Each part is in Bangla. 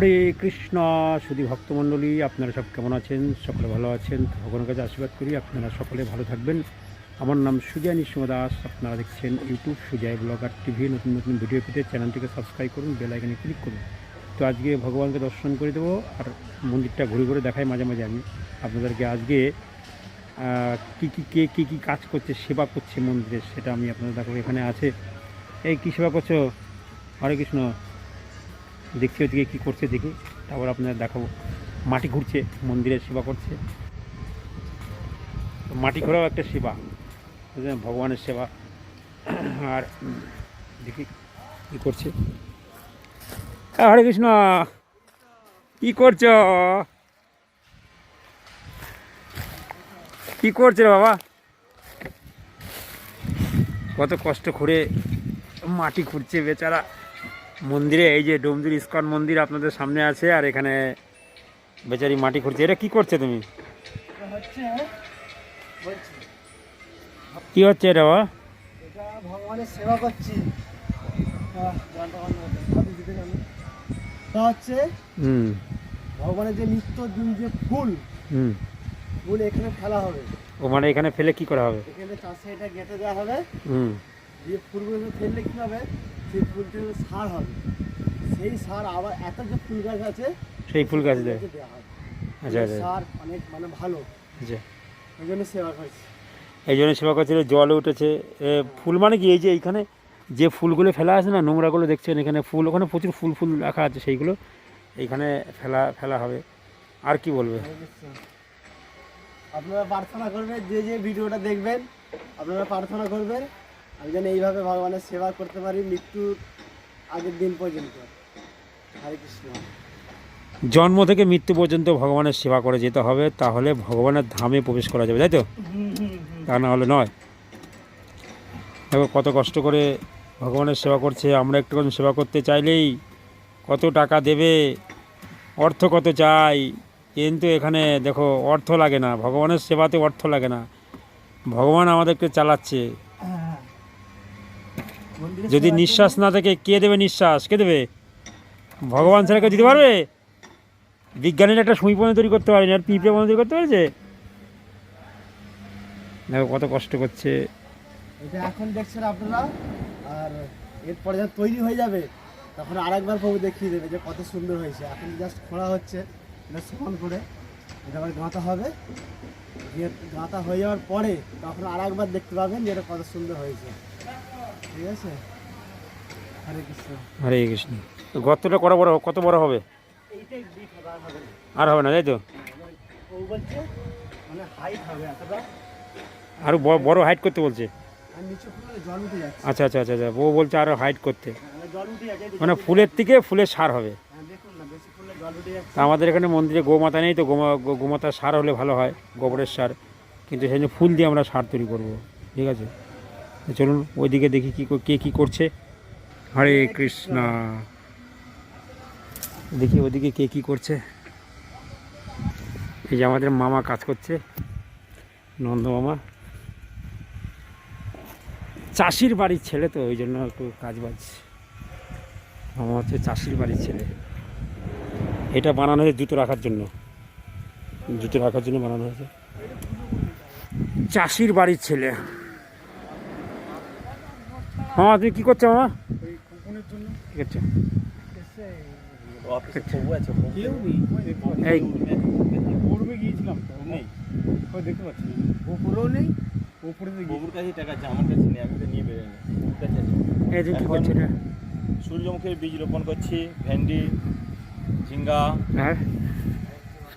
হরে কৃষ্ণ, সুধী ভক্তমণ্ডলী, আপনারা সব কেমন আছেন? সকলে ভালো আছেন? ভগবানের কাছে আশীর্বাদ করি, আপনারা সকলে ভালো থাকবেন। আমার নাম সুজয় নিঃসিংহ দাস, আপনারা দেখছেন ইউটিউব সুজয় ব্লগার টিভি। নতুন নতুন ভিডিও পেতে চ্যানেলটিকে সাবস্ক্রাইব করুন বেল আইকনে ক্লিক করুন। তো আজকে ভগবানকে দর্শন করে দেবো আর মন্দিরটা ঘুরে ঘুরে দেখাই মাঝে মাঝে আমি। আপনাদেরকে আজকে কী কী, কে, কী কী কাজ করছে, সেবা করছে মন্দিরে, সেটা আমি আপনাদের দেখাবো। এখানে আছে, এই কী সেবা করছ? হরে কৃষ্ণ। দেখছি ওদিকে কী করছে, দেখি। তারপর আপনাদের দেখাবো। মাটি ঘুরছে, মন্দিরের সেবা করছে। মাটি ঘোরাও একটা সেবা ভগবানের সেবা। আর দেখি কী করছে। হরে কৃষ্ণ! কি করছ? কি করছে বাবা? কত কষ্ট করে মাটি খুঁড়ছে বেচারা। মন্দিরে এই যে ডোমজুর ইস্কন মন্দির আপনাদের সামনে আছে আর এখানে বেচারি মাটি খুঁড়ছে। এটা কি করছে তুমি? কি হচ্ছে এটা বাবা? ভগবানের সেবা করছি। তা হচ্ছে ভগবানের যে নিত্য দিন যে ফুল হুম। ফুল এখানে ফেলা হবে। ও মানে এখানে ফেলে কি করা হবে? এখানে চাষে এটা গেঁথে দেওয়া হবে। হুম। দিয়ে ফুলগুলো ফেললে কি হবে? সেই ফুলটা সার হবে সেই সার আবার এত যে ফুল গাছ আছে সেই ফুল গাছ দেয়। ফুলগাছে আচ্ছা আচ্ছা সার অনেক মানে ভালো। আচ্ছা। ওই জন্য সেবা করছি। এই জন্য সেবা করছিল জল উঠেছে। ফুল মানে কি এই যে এইখানে যে ফুলগুলো ফেলা আছে না নোংরাগুলো দেখছেন এখানে ফুল ওখানে প্রচুর ফুল ফুল রাখা আছে সেইগুলো এইখানে ফেলা ফেলা হবে। আর কি বলবে? আপনারা প্রার্থনা করবেন যে যে ভিডিওটা দেখবেন আপনারা প্রার্থনা করবেন আমি যেন এইভাবে ভগবানের সেবা করতে পারি মৃত্যুর আগের দিন পর্যন্ত। হরে কৃষ্ণ। জন্ম থেকে মৃত্যু পর্যন্ত ভগবানের সেবা করে যেতে হবে, তাহলে ভগবানের ধামে প্রবেশ করা যাবে, তাই তো? তা না হলে নয়। দেখো কত কষ্ট করে ভগবানের সেবা করছে, আমরা একটুখানি সেবা করতে চাইলেই কত টাকা দেবে, অর্থ কত চাই, কিন্তু এখানে দেখো অর্থ লাগে না, ভগবানের সেবাতে অর্থ লাগে না। ভগবান আমাদেরকে চালাচ্ছে। যদি নিঃশ্বাস না থাকে কে দেবে নিঃশ্বাস? কে দেবে? ভগবান ছাড়া কেউ দিতে পারবে? বিজ্ঞানীরা একটা সুই পর্যন্ত তৈরি করতে পারেনি আর পিঁপড়ে পর্যন্ত তৈরি করতে পারছে? দেখো কত কষ্ট করছে। এটা এখন দেখছেন আপনারা? আর এরপরে যখন তৈরি হয়ে যাবে তখন আরেকবার প্রভু দেখিয়ে দেবে যে কত সুন্দর হয়েছে। এখন জাস্ট খোঁড়া হচ্ছে এটা সমান করে এটা আবার গাঁথা হবে। গাঁথা হয়ে যাওয়ার পরে তখন আরেকবার দেখতে পাবেন যে এটা কত সুন্দর হয়েছে। ঠিক আছে? হরে কৃষ্ণ। হরে কৃষ্ণ। গর্তটা কত বড় কত বড় হবে? আর হবে না। আর তাই তো? মানে আরও বড় বড় হাইট করতে বলছে? আর আচ্ছা আচ্ছা আচ্ছা আচ্ছা ও বলছে আরও হাইট করতে। মানে এই মানে দেখুন। ফুলের থেকে ফুলের সার হবে। হ্যাঁ, তা আমাদের এখানে মন্দিরে গোমাতা নেই তো গোমাতার সার হলে ভালো হয় গোবরের সার। কিন্তু সেই ফুল দিয়ে আমরা সার তৈরি করব। ঠিক আছে? চলুন ওইদিকে দেখি কী কে কী করছে। হরে কৃষ্ণ। দেখি ওদিকে কে কী করছে। এই যে আমাদের মামা কাজ করছে নন্দ মামা। চাষির বাড়ির ছেলে তো ওই জন্য একটু কাজ বাজ। মামা হচ্ছে চাষির বাড়ির ছেলে। এটা বানানো হয়েছে জুতো রাখার জন্য। জুতো রাখার জন্য বানানো হয়েছে। চাষির বাড়ির ছেলে। মামা তুমি কি করছ মামা? আছে। এই পূর্বে গিয়েছিলাম তো নেই ওই দেখতে পাচ্ছি উপরেও নেই উপরে কাছে টাকা আছে আমার কাছে নেই আমি তো নিয়ে এই তুমি কি করছ? এটা সূর্যমুখীর বীজ রোপণ করছি ভেন্ডি ঝিঙ্গা হ্যাঁ।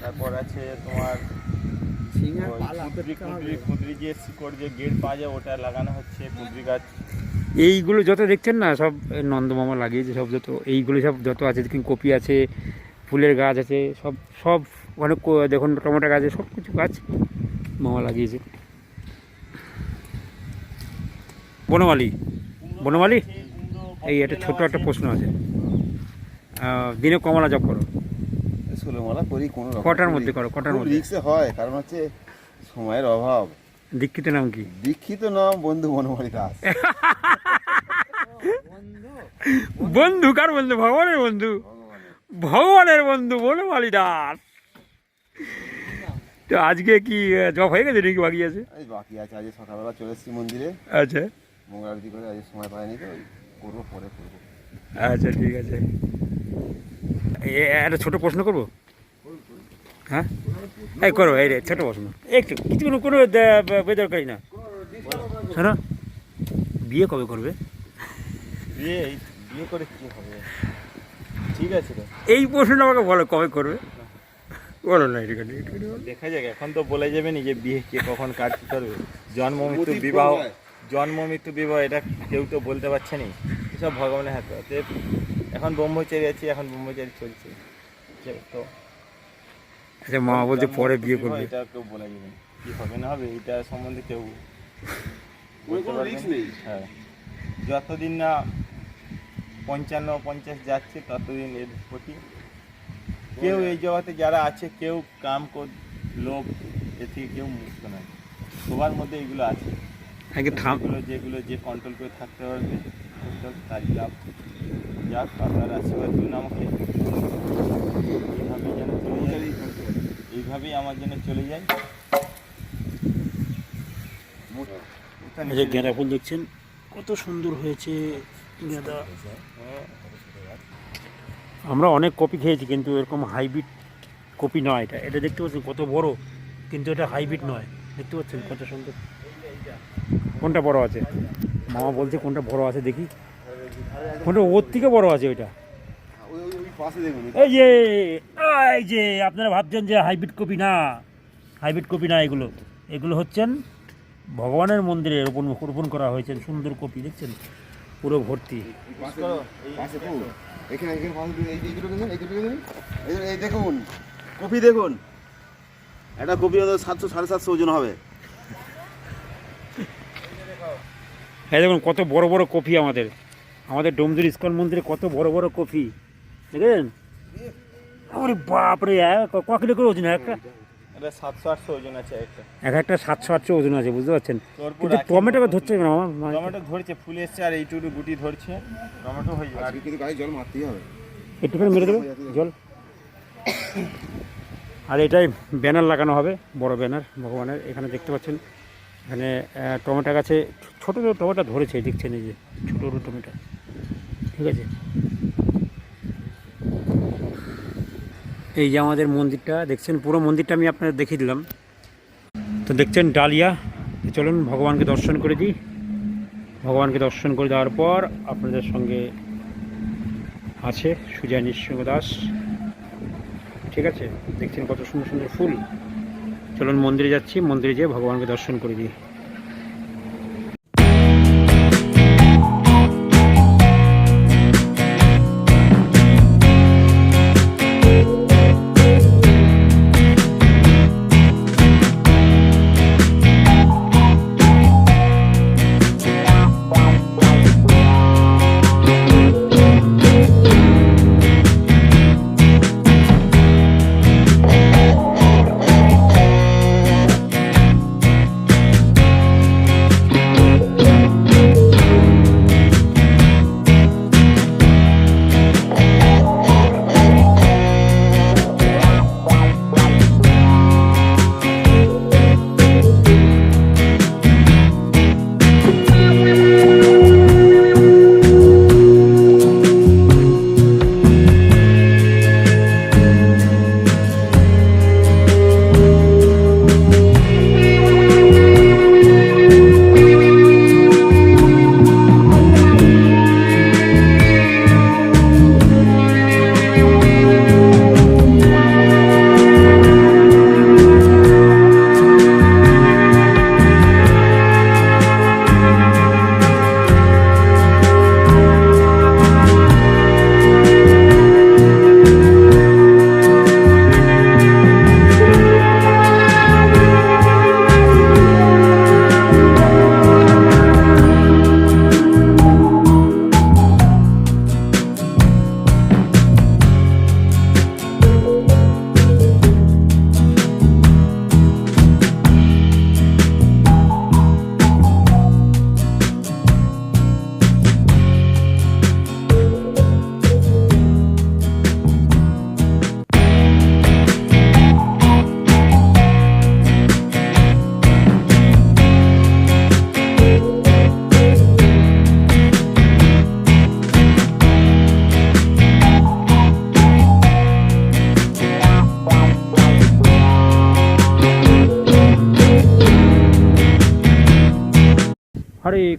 তারপর আছে তোমার কুঁদরি যে শিকড় যে গেট পাওয়া যায় ওটা লাগানো হচ্ছে কুঁদরি গাছ। এইগুলো যত দেখছেন না সব নন্দমামা লাগিয়েছে সব যত এইগুলো সব যত আছে দেখুন কপি আছে ফুলের গাছ আছে সব সব অনেক কো- দেখুন টমেটো গাছ আছে সব কিছু গাছ মামা লাগিয়েছে। বনমালি বনমালি? এই একটা ছোট্ট একটা প্রশ্ন আছে। দিনে কমলা জব করো ষোলোমালা করি কোনো কটার মধ্যে করো কটার মধ্যে? রিক্সে হয় কারণ হচ্ছে সময়ের অভাব। দীক্ষিত নাম কি? দীক্ষিত নাম বন্ধু বনমালী দাস। বন্ধু কার বন্ধু? ভগবানের বন্ধু। ভগবানের বন্ধু বনমালী দাস। তো আজকে কি জব হয়ে গেছে নাকি বাকি আছে? বাকি আছে আজ সকালবেলা চলে এসেছি মন্দিরে। আচ্ছা। মঙ্গল আরতি করে আজ সময় পাইনি তো করব পরে করব। আচ্ছা ঠিক আছে। একটা ছোট প্রশ্ন করব? হ্যাঁ? এই করো এই রে ছোট প্রশ্ন। একটু কিছু কোনো কোনো বেদরকারি না। শোনো বিয়ে কবে করবে? বিয়ে বিয়ে করে কি হবে? ঠিক আছে এই প্রশ্নটা আমাকে বলো কবে করবে? বলো না এটুখানি দেখা যাক এখন তো বলে যাবে নি যে বিয়ে কে কখন কাজ করবে। জন্ম মৃত্যু বিবাহ জন্ম মৃত্যু বিবাহ এটা কেউ তো বলতে পারছে না। এসব ভগবানের হাতে অতএব এখন ব্রহ্মচারী আছি এখন ব্রহ্মচারী চলছে। তো আচ্ছা মা বলছে পরে বিয়ে করবে। এটা কেউ বলে যাবে না। কি হবে না হবে এটা সম্বন্ধে কেউ। নেই। হ্যাঁ। যতদিন না পঞ্চান্ন পঞ্চাশ যাচ্ছে ততদিন এর প্রতি কেউ এই জগতে যারা আছে কেউ কাম কর লোভ এ থেকে কেউ মুক্ত নয়। সবার মধ্যে এগুলো আছে। যেগুলো যে কন্ট্রোল করে থাকতে পারবে কন্ট্রোল তার লাভ যাক আপনার আশীর্বাদ দিন আমাকে। এইভাবেই যেন চলে যায়। আমার জন্য চলে যায়। গাঁদা ফুল দেখছেন, কত সুন্দর হয়েছে গাঁদা। আমরা অনেক কপি খেয়েছি, কিন্তু এরকম হাইব্রিড কপি নয় এটা। এটা দেখতে পাচ্ছেন কত বড়, কিন্তু এটা হাইব্রিড নয়। দেখতে পাচ্ছেন কত সুন্দর। কোনটা বড় আছে? মামা বলছে কোনটা বড় আছে দেখি। কোনটা ওর থেকে বড় আছে ওইটা। এই যে এই যে, আপনারা ভাবছেন যে হাইব্রিড কপি না, হাইব্রিড কপি না এগুলো। এগুলো হচ্ছেন ভগবানের মন্দিরে রোপণ রোপণ করা হয়েছে, সুন্দর কপি, দেখছেন? পুরো ভর্তি। দেখুন কপি দেখুন। একটা কপি সাতশো, সাড়ে সাতশো ওজন হবে। এই দেখুন কত বড় বড় কপি আমাদের। আমাদের ডোমজুর ইস্কন মন্দিরে কত বড় বড় কপি দেখেন আরে বাপরে ক কিলো করে ওজন? একটা এটা সাতশো আটশো ওজন আছে একটা। এক একটা সাতশো আটশো ওজন আছে বুঝতে পারছেন? কিন্তু টমেটো ধরছে না আমার টমেটো ধরছে ফুল এসছে আর এইটুকু গুটি ধরছে। টমেটো হয়ে যাবে। কিন্তু গায়ে জল মারতেই হবে। একটুখানি মেরে দেবে জল। আর এটাই ব্যানার লাগানো হবে বড় ব্যানার ভগবানের এখানে দেখতে পাচ্ছেন। এখানে টমেটো গাছে ছোটো ছোটো টমেটো ধরেছে দেখছেন এই যে, ছোটো ছোটো টমেটো। ঠিক আছে? এই যে আমাদের মন্দিরটা, দেখছেন? পুরো মন্দিরটা আমি আপনাদের দেখিয়ে দিলাম। তো দেখছেন ডালিয়া? চলুন, ভগবানকে দর্শন করে দিই। ভগবানকে দর্শন করে দেওয়ার পর আপনাদের সঙ্গে আছে সুজয় নিঃসঙ্গ দাস। ঠিক আছে? দেখছেন কত সুন্দর সুন্দর ফুল। চলুন মন্দিরে যাচ্ছি মন্দিরে যেয়ে ভগবানকে দর্শন করে দিই।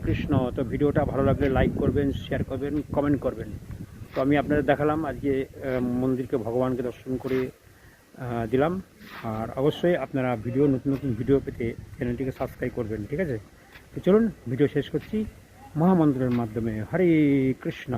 কৃষ্ণ। তো ভিডিওটা ভালো লাগলে লাইক করবেন শেয়ার করবেন কমেন্ট করবেন। তো আমি আপনাদের দেখালাম, আজকে মন্দিরকে ভগবানকে দর্শন করে দিলাম। আর অবশ্যই আপনারা ভিডিও, নতুন নতুন ভিডিও পেতে চ্যানেলটিকে সাবস্ক্রাইব করবেন, ঠিক আছে? তো চলুন, ভিডিও শেষ করছি। মহামন্ত্রের মাধ্যমে। হরে কৃষ্ণ।